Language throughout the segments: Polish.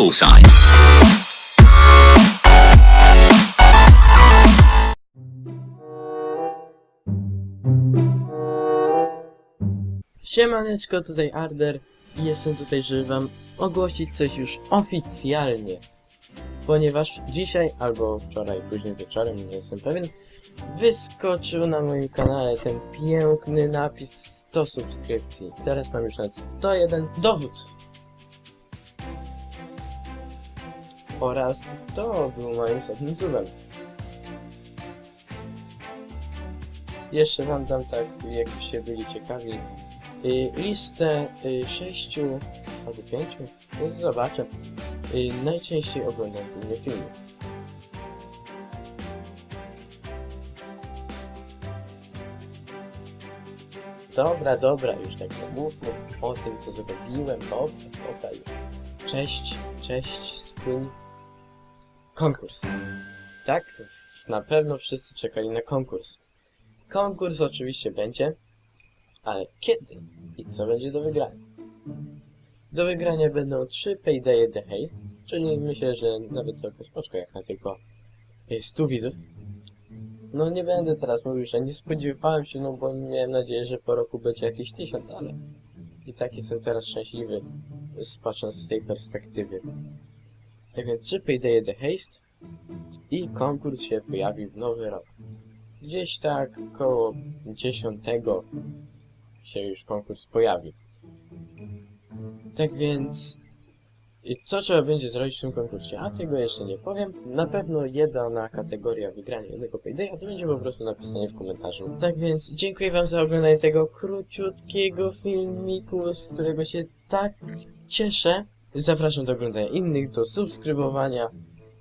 Bullseye. Siemaneczko, tutaj Arder i jestem tutaj, żeby wam ogłosić coś już oficjalnie. Ponieważ dzisiaj, albo wczoraj, późnym wieczorem, nie jestem pewien, wyskoczył na moim kanale ten piękny napis 100 subskrypcji. Teraz mam już nawet 101 dowód. Oraz kto był moim ostatnim subem. Jeszcze wam dam tak, jakbyście byli ciekawi, y, listę y, sześciu albo pięciu, no, zobaczę, y, najczęściej oglądanych u filmów. Dobra, dobra, już tak nie mówmy o tym, co zrobiłem, dobra, dobra już. Cześć, cześć, spójrz. Konkurs. Tak, na pewno wszyscy czekali na konkurs. Konkurs oczywiście będzie, ale kiedy i co będzie do wygrania? Do wygrania będą 3 Payday The Haste, czyli myślę, że nawet całkiem spoczko jak na tylko y, 100 widzów. No nie będę teraz mówił, że nie spodziewałem się, no bo miałem nadzieję, że po roku będzie jakieś 1000, ale i tak jestem teraz szczęśliwy, patrząc z tej perspektywy. Tak więc 3 Payday The Haste i konkurs się pojawi w nowy rok. Gdzieś tak koło 10 się już konkurs pojawi. Tak więc, i co trzeba będzie zrobić w tym konkursie? A tego jeszcze nie powiem. Na pewno jedna kategoria wygrania jednego Paydaya to będzie po prostu napisane w komentarzu. Tak więc, dziękuję wam za oglądanie tego króciutkiego filmiku, z którego się tak cieszę. Zapraszam do oglądania innych, do subskrybowania.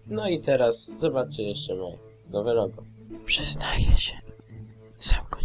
No i teraz zobaczcie jeszcze moje nowe logo. Przyznaję się, zamknąłem